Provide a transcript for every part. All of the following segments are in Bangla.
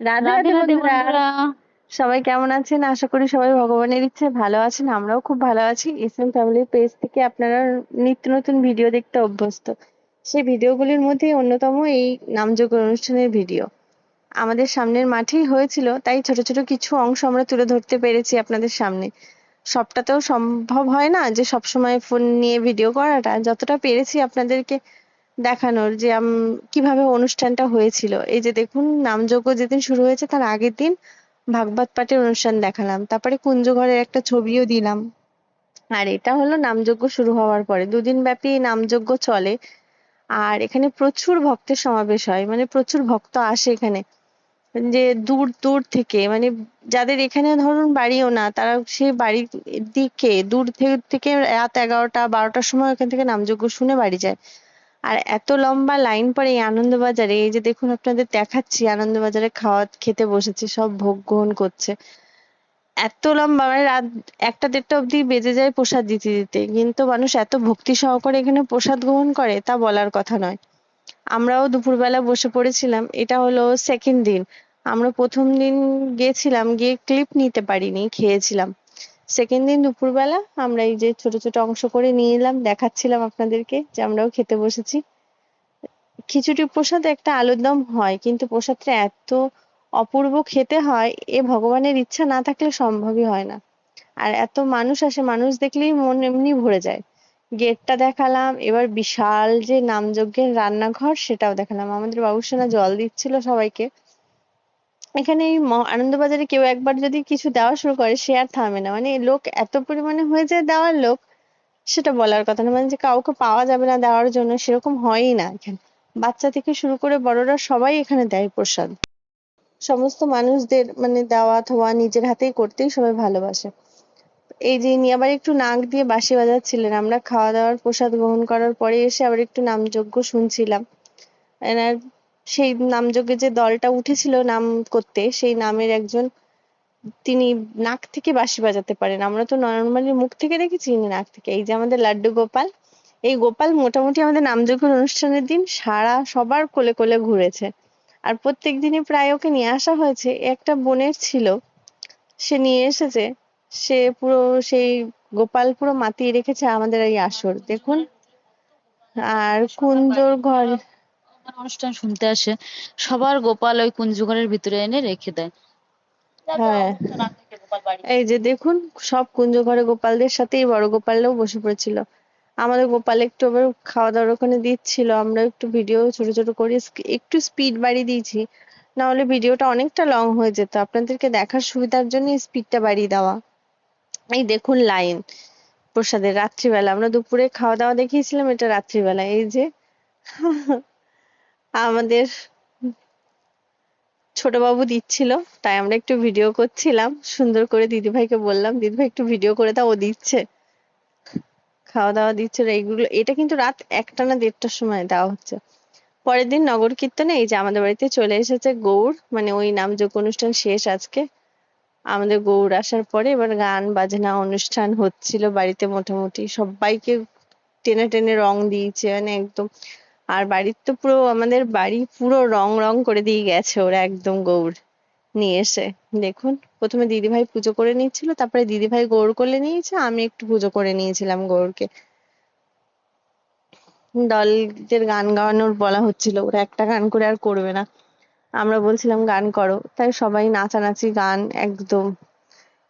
রাধে রাধে বন্ধুরা। সবাই কেমন আছেন? আশা করি সবাই ভগবানের ইচ্ছে ভালো আছেন আমরাও খুব ভালো আছি। এসএম ফ্যামিলি পেজ থেকে আপনারা নিত্য নতুন ভিডিও দেখতে অভ্যস্ত। সেই ভিডিওগুলির মধ্যে অন্যতম এই নামযোগ্য অনুষ্ঠানের ভিডিও আমাদের সামনের মাঠেই হয়েছিল তাই ছোট ছোট কিছু অংশ আমরা তুলে ধরতে পেরেছি আপনাদের সামনে। সবটাতেও সম্ভব হয় না যে সবসময় ফোন নিয়ে ভিডিও করাটা। যতটা পেরেছি আপনাদেরকে দেখানোর যে কীভাবে অনুষ্ঠানটা হয়েছিল। এই যে দেখুন, নামযজ্ঞ যেদিন শুরু হয়েছে, তার আগের দিন ভাগবত পাঠের অনুষ্ঠান দেখালাম। তারপরে কুঞ্জঘরের একটা ছবিও দিলাম। আর এটা হলো নামযজ্ঞ শুরু হওয়ার পরে। দুদিন ব্যাপী নামযজ্ঞ চলে। আর এখানে প্রচুর ভক্তের সমাবেশ হয়। মানে প্রচুর ভক্ত আসে এখানে। যে দূর দূর থেকে। মানে যাদের এখানে ধরুন বাড়িও না, তারা সেই বাড়ির দিকে, দূর থেকে রাত এগারোটা, বারোটার সময় ওখান থেকে নামযজ্ঞ শুনে বাড়ি যায়। আর এত লম্বা লাইন পরে এই আনন্দবাজারে, এই যে দেখুন আপনাদের দেখাচ্ছি আনন্দবাজারে খাওয়া, খেতে বসেছে, সব ভোগ গ্রহণ করছে। এত লম্বা মানে রাত একটা দেড়টা অবধি বেজে যায় প্রসাদ দিতে দিতে, কিন্তু মানুষ এত ভক্তি সহকারে এখানে প্রসাদ গ্রহণ করে, তা বলার কথা নয়। আমরাও দুপুরবেলা বসে পড়েছিলাম, এটা হলো সেকেন্ড দিন। আমরা প্রথম দিন গেছিলাম, গিয়ে ক্লিপ নিতে পারিনি, খেয়েছিলাম। সেকেন্ড দিন দুপুরবেলা আমরা এই যে ছোট ছোট অংশ করে নিয়ে এলাম, দেখাচ্ছিলাম আপনাদেরকে যে আমরাও খেতে বসেছি। খিচুড়ি প্রসাদ একটা আলুর দম হয়, কিন্তু প্রসাদটা এত অপূর্ব খেতে হয়, এ ভগবানের ইচ্ছা না থাকলে সম্ভবই হয় না। আর এত মানুষ আসে, মানুষ দেখলেই মন এমনি ভরে যায়। গেটটা দেখালাম, এবার বিশাল যে নামযজ্ঞের রান্নাঘর, সেটাও দেখালাম। আমাদের বাবুসোনা জল দিচ্ছিল সবাইকে। এখানে এই ম- আনন্দবাজারে কেউ একবার যদি কিছু দেওয়া শুরু করে, সে আর থামে না। মানে লোক এত পরিমাণে হয়ে যায় দেওয়ার লোক, সেটা বলার কথা না। মানে যে কাউকে পাওয়া যাবে না দেওয়ার জন্য, সেরকম হয়ই না এখানে। বাচ্চা থেকে শুরু করে বড়রা সবাই এখানে দেয় প্রসাদ। সমস্ত মানুষদের মানে দেওয়া থোয়া নিজের হাতেই করতেই সবাই ভালোবাসে। এই যে ইনি আবার একটু নাক দিয়ে বাঁশি বাজাচ্ছিলেন। আমরা খাওয়া দাওয়ার প্রসাদ গ্রহণ করার পরে এসে আবার একটু নামযজ্ঞ শুনছিলাম। এনার সেই নামযজ্ঞে যে দলটা উঠেছিল নাম করতে, সেই নামের একজন, তিনি নাক থেকে বাঁশি বাজাতে পারেন। আমরা তো নর্মালি মুখ থেকে দেখেছি ইনি নাক থেকে। এই যে আমাদের লাড্ডু গোপাল, এই গোপাল মোটামুটি আমাদের নামযজ্ঞের অনুষ্ঠানের দিন সারা সবার কোলে কোলে ঘুরেছে। আর প্রত্যেক দিনই প্রায় ওকে নিয়ে আসা হয়েছে। একটা বোনের ছিল, সে নিয়ে এসেছে, সে পুরো সেই গোপাল পুরো মাতিয়ে রেখেছে আমাদের এই আসর। দেখুন, আর কুঞ্জর ঘর অনুষ্ঠান শুনতে আসে সবার গোপাল ওই কুঞ্জঘরের ভিতরে এনে রেখে দেয়। হ্যাঁ। এই যে দেখুন সব কুঞ্জ ঘরে গোপালদের সাথে এই বড় গোপালরাও বসে পড়েছিল। আমাদের গোপাল একটু আবার খাওয়া দাওয়ার ওখানে দিচ্ছিল আমরা একটু ভিডিও ছোট ছোট করে একটু স্পিড বাড়িয়ে দিয়েছি। না হলে ভিডিওটা অনেকটা লং হয়ে যেত। আপনাদেরকে দেখার সুবিধার জন্য স্পিডটা বাড়িয়ে দেওয়া। এই দেখুন লাইন প্রসাদের রাত্রিবেলা। আমরা দুপুরে খাওয়া দাওয়া দেখিয়েছিলাম এটা রাত্রিবেলা। এই যে আমাদের ছোট বাবু দিচ্ছিল, তাই আমরা একটু ভিডিও করছিলাম। সুন্দর করে দিদিভাইকে বললাম, দিদিভাই একটু ভিডিও করে দাও, ও দিচ্ছে। খাওয়া দাওয়া দিচ্ছিল এইগুলো এটা কিন্তু রাত একটা না দেড়টার সময় দেওয়া হচ্ছে। পরের দিন নগর কীর্তনে এই যে আমাদের বাড়িতে চলে এসেছে গৌড় মানে ওই নামযজ্ঞ অনুষ্ঠান শেষ আজকে। আমাদের গৌড় আসার পরে এবার গান, বাজনা, অনুষ্ঠান হচ্ছিল বাড়িতে মোটামুটি। সবাইকে টেনে টেনে রং দিয়েছে মানে একদম আর বাড়ির তো পুরো আমাদের বাড়ি পুরো রং রং করে দিয়ে গেছে ওরা একদম গৌর নিয়ে এসে, দেখুন, প্রথমে দিদিভাই পুজো করে নিচ্ছিল তারপরে দিদিভাই গৌর করে নিয়েছে, আমি একটু পুজো করে নিয়েছিলাম গৌড়কে। দলদের গান গাওয়ানোর বলা হচ্ছিল, ওরা একটা গান করে আর করবে না। আমরা বলছিলাম, গান করো। তাই সবাই নাচানাচি গান একদম।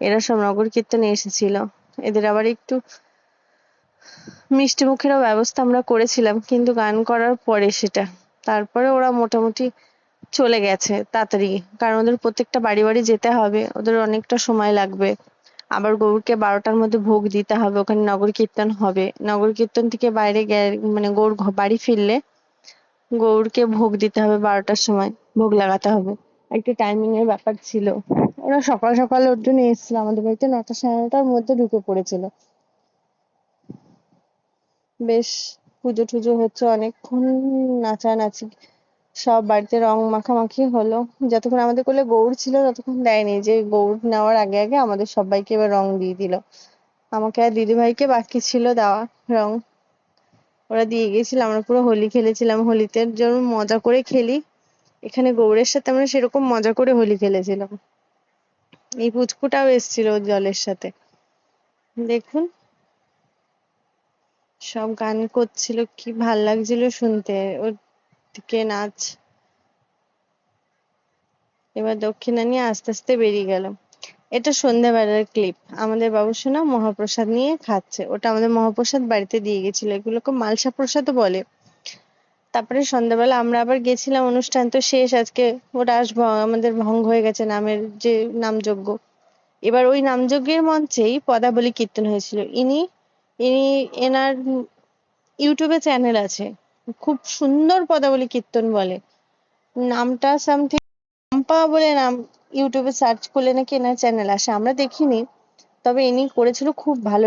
এরা সব নগর কীর্তনে এসেছিল। এদের আবার একটু মিষ্টি মুখেরও ব্যবস্থা আমরা করেছিলাম, কিন্তু গান করার পরে সেটা। তারপরে ওরা মোটামুটি চলে গেছে তাড়াতাড়ি, কারণ ওদের প্রত্যেকটা বাড়ি বাড়ি যেতে হবে, ওদের অনেকটা সময় লাগবে। আবার গৌরকে বারোটার মধ্যে ভোগ দিতে হবে, ওখানে নগর কীর্তন হবে। নগর কীর্তন থেকে বাইরে মানে গৌর বাড়ি ফিরলে গৌরকে ভোগ দিতে হবে বারোটার সময়, ভোগ লাগাতে হবে। একটু টাইমিং এর ব্যাপার ছিল। ওরা সকাল সকাল ওর জন্য এসেছিল, আমাদের বাড়িতে নটা সাড়ে নটার মধ্যে ঢুকে পড়েছিল। বেশ পুজো টুজো হচ্ছে অনেকক্ষণ নাচানাচি। সব বাড়িতে রং মাখামাখি হলো। যতক্ষণ আমাদের কোলে গৌড় ছিল ততক্ষণ দেয়নি যে গৌড় নেওয়ার আগে আগে আমাদের সবাইকে এবার রং দিয়ে দিল। আমাকে আর দিদিভাইকে বাকি ছিল দেওয়া রং। ওরা দিয়ে গেছিল আমরা পুরো হোলি খেলেছিলাম। হোলিতে যেমন মজা করে খেলি। এখানে গৌড়ের সাথে আমরা সেরকম মজা করে হোলি খেলেছিলাম। এই পুচকুটাও এসেছিল জলের সাথে। দেখুন। সব গান করছিল, কি ভালো লাগছিল শুনতে। ওর দিকে নাচ। এবার দক্ষিণা নিয়ে আস্তে আস্তে বেরিয়ে গেল। এটা সন্ধ্যাবেলার ক্লিপ আমাদের বাবুসোনা মহাপ্রসাদ নিয়ে খাচ্ছে। ওটা আমাদের মহাপ্রসাদ বাড়িতে দিয়ে গেছিল। এগুলোকে মালসা প্রসাদও বলে। তারপরে সন্ধ্যাবেলা আমরা আবার গেছিলাম, অনুষ্ঠান তো শেষ। আজকে ওটা আস আমাদের ভঙ্গ হয়ে গেছে নামের যে নামযজ্ঞ। এবার ওই নামযজ্ঞের মঞ্চেই পদাবলী কীর্তন হয়েছিল। ইনি ইনি, এনার ইউটিউবে চ্যানেল আছে। খুব সুন্দর পদাবলী কীর্তন বলে। নামটা সামথিং চম্পা বলে নাম, ইউটিউবে সার্চ করলে নাকি এনার চ্যানেল আসে। আমরা দেখিনি, তবে ইনি করেছিল, খুব ভালো